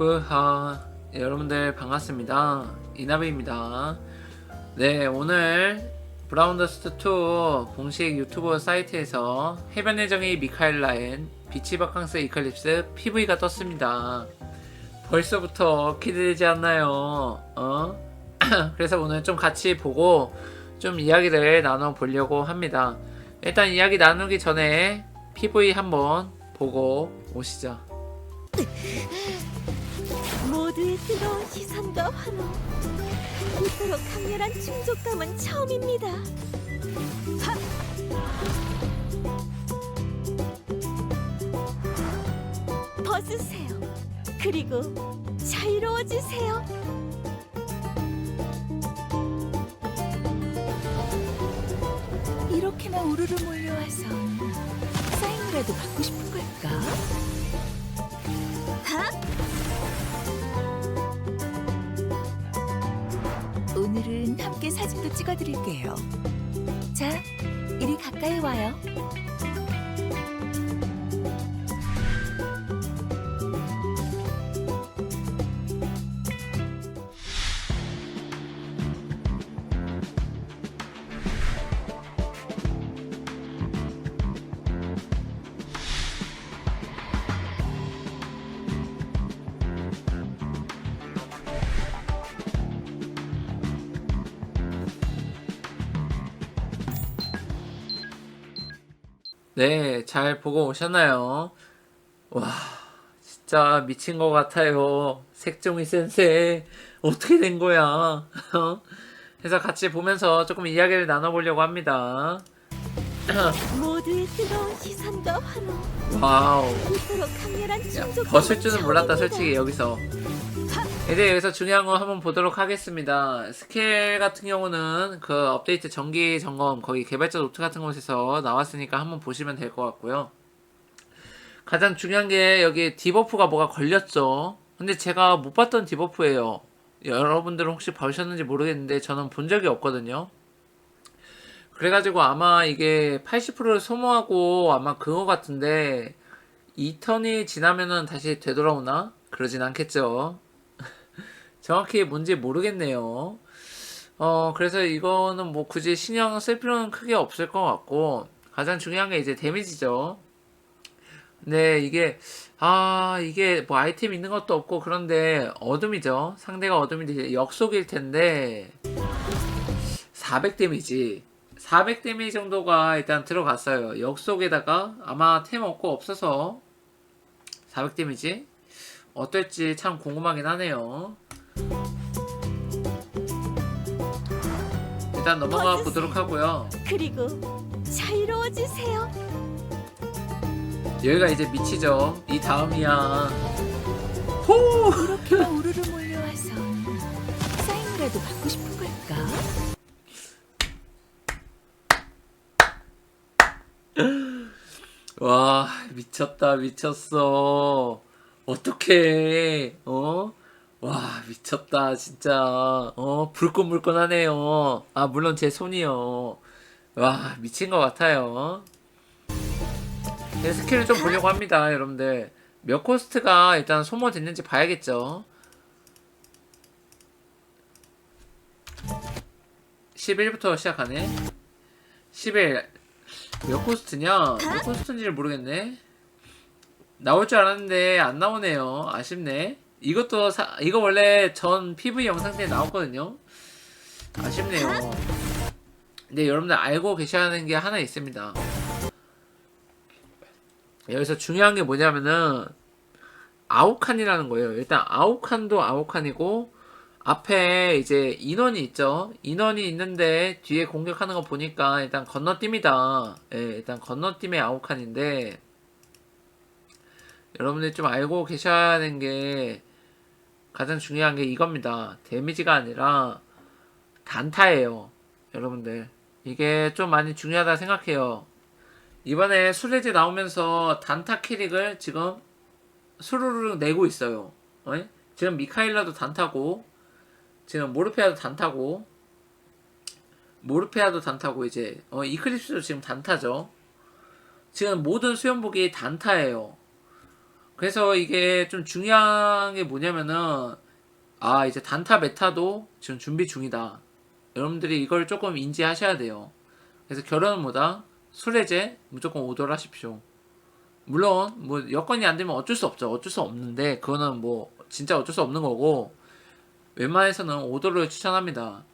뿌하. 여러분들 반갑습니다. 이나베입니다. 네 오늘 브라운더스트2 공식 유튜브 사이트에서 해변 예정의 미카엘라엔 비치 바캉스 이클립스 PV가 떴습니다. 벌써부터 기대되지 않나요? 어? 그래서 오늘 좀 같이 보고 좀 이야기를 나눠 보려고 합니다. 일단 이야기 나누기 전에 PV 한번 보고 오시죠 모두의 뜨거운 시선과 환호 이토록 강렬한 충족감은 처음입니다 하! 벗으세요 그리고 자유로워지세요 이렇게나 우르르 몰려와서 사인이라도 받고 싶은 걸까? 하? 오늘은 함께 사진도 찍어드릴게요. 자, 이리 가까이 와요. 네, 잘 보고 오셨나요? 와, 진짜 미친 것 같아요. 색종이 센세. 어떻게 된 거야? 어? 그래서 같이 보면서 조금 이야기를 나눠보려고 합니다. 모두의 뜨거운 시선과 환호 와우. 이토록 강렬한 야, 충족감은 벗을 줄은 몰랐다. 솔직히, 여기서. 이제 여기서 중요한 거 한번 보도록 하겠습니다. 스케일 같은 경우는 그 업데이트 정기 점검, 거기 개발자 노트 같은 곳에서 나왔으니까 한번 보시면 될 것 같고요. 가장 중요한 게 여기 디버프가 뭐가 걸렸죠. 근데 제가 못 봤던 디버프예요. 여러분들은 혹시 보셨는지 모르겠는데 저는 본 적이 없거든요. 그래가지고 아마 이게 80%를 소모하고 아마 그거 같은데 2턴이 지나면은 다시 되돌아오나? 그러진 않겠죠. 정확히 뭔지 모르겠네요. 어, 그래서 이거는 뭐 굳이 신경 쓸 필요는 크게 없을 것 같고, 가장 중요한 게 이제 데미지죠. 근데 이게, 아, 이게 뭐 아이템 있는 것도 없고, 그런데 어둠이죠. 상대가 어둠인데 역속일 텐데, 400 데미지. 400 데미지 정도가 일단 들어갔어요. 역속에다가 아마 템 없고 없어서 400 데미지? 어떨지 참 궁금하긴 하네요. 일단 넘어가 보도록 하고요. 그리고 자유로워지세요. 여기가 이제 미치죠. 이 다음이야. 호! 이렇게나 우르르 몰려와서 사인이라도 받고 싶은 걸까? 와, 미쳤다, 미쳤어. 어떡해, 어? 와, 미쳤다, 진짜. 어, 불끈불끈하네요. 아, 물론 제 손이요. 와, 미친 것 같아요. 네, 스킬을 좀 보려고 합니다, 여러분들. 몇 코스트가 일단 소모됐는지 봐야겠죠. 11부터 시작하네. 11. 몇 코스트냐? 몇 코스트인지를 모르겠네. 나올 줄 알았는데 안 나오네요. 아쉽네. 이것도 사, 이거 원래 전 PV 영상 때 나왔거든요. 아쉽네요. 근데 여러분들 알고 계셔야 하는 게 하나 있습니다. 여기서 중요한 게 뭐냐면은 아우칸이라는 거예요. 일단 아우칸도 아우칸이고 앞에 이제 인원이 있죠. 인원이 있는데 뒤에 공격하는 거 보니까 일단 건너뛰입니다. 예, 일단 건너뛰의 아우칸인데 여러분들이 좀 알고 계셔야 하는 게 가장 중요한 게 이겁니다. 데미지가 아니라 단타예요. 여러분들. 이게 좀 많이 중요하다 생각해요. 이번에 술래지 나오면서 단타 캐릭을 지금 수루루 내고 있어요. 어? 지금 미카일라도 단타고 지금 모르페아도 단타고 모르페아도 단타고 이제 어, 이클립스도 지금 단타죠. 지금 모든 수영복이 단타예요. 그래서 이게 좀 중요한 게 뭐냐면은 아 이제 단타 메타도 지금 준비 중이다. 여러분들이 이걸 조금 인지하셔야 돼요. 그래서 결혼은 뭐다? 술래제 무조건 오도를 하십시오. 물론 뭐 여건이 안 되면 어쩔 수 없죠. 어쩔 수 없는데 그거는 뭐 진짜 어쩔 수 없는 거고 웬만해서는 오도를 추천합니다.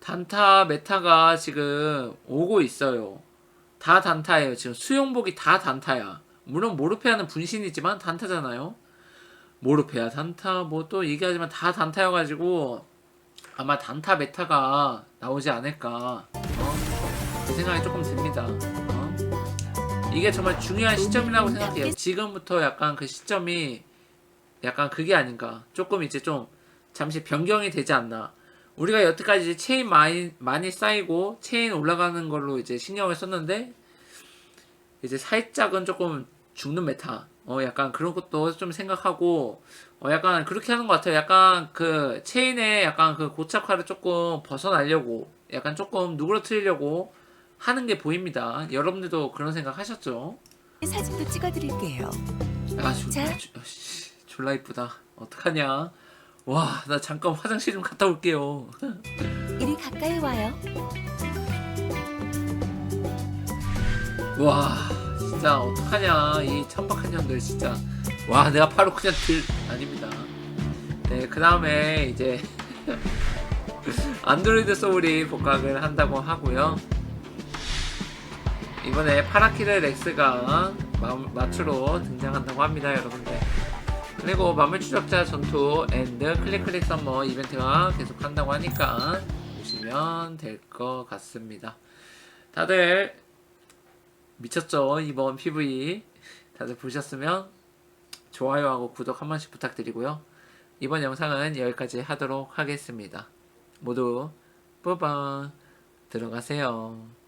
단타 메타가 지금 오고 있어요. 다 단타예요. 지금 수용복이 다 단타야. 물론 모르페아는 분신이지만 단타잖아요. 모르페아 단타 뭐 또 얘기하지만 다 단타여가지고 아마 단타 메타가 나오지 않을까 어? 그 생각이 조금 듭니다. 어? 이게 정말 중요한 시점이라고 생각해요. 지금부터 약간 그 시점이 약간 그게 아닌가. 조금 이제 좀 잠시 변경이 되지 않나. 우리가 여태까지 이제 체인 많이 많이 쌓이고 체인 올라가는 걸로 이제 신경을 썼는데 이제 살짝은 조금 죽는 메타. 어 약간 그런 것도 좀 생각하고 어 약간 그렇게 하는 것 같아요. 약간 그 체인의 약간 그 고착화를 조금 벗어나려고 약간 조금 누그러뜨리려고 하는 게 보입니다. 여러분들도 그런 생각 하셨죠? 사진도 찍어드릴게요. 아, 졸, 자. 주- 아, 씨, 졸라 이쁘다. 어떡하냐? 와, 나 잠깐 화장실 좀 갔다 올게요. 이리 가까이 와요. 와, 진짜 어떡하냐? 이 천박한 년들 진짜. 와, 내가 바로 그냥 들 아닙니다. 네, 그 다음에 이제 안드로이드 소울이 복각을 한다고 하고요. 이번에 파라키르 렉스가 마, 마추로 등장한다고 합니다, 여러분들. 그리고 마물 추적자 전투 앤드 클릭 클릭 썸머 이벤트가 계속 한다고 하니까 보시면 될 것 같습니다. 다들 미쳤죠? 이번 PV 다들 보셨으면 좋아요하고 구독 한 번씩 부탁드리고요. 이번 영상은 여기까지 하도록 하겠습니다. 모두 뿌방 들어가세요.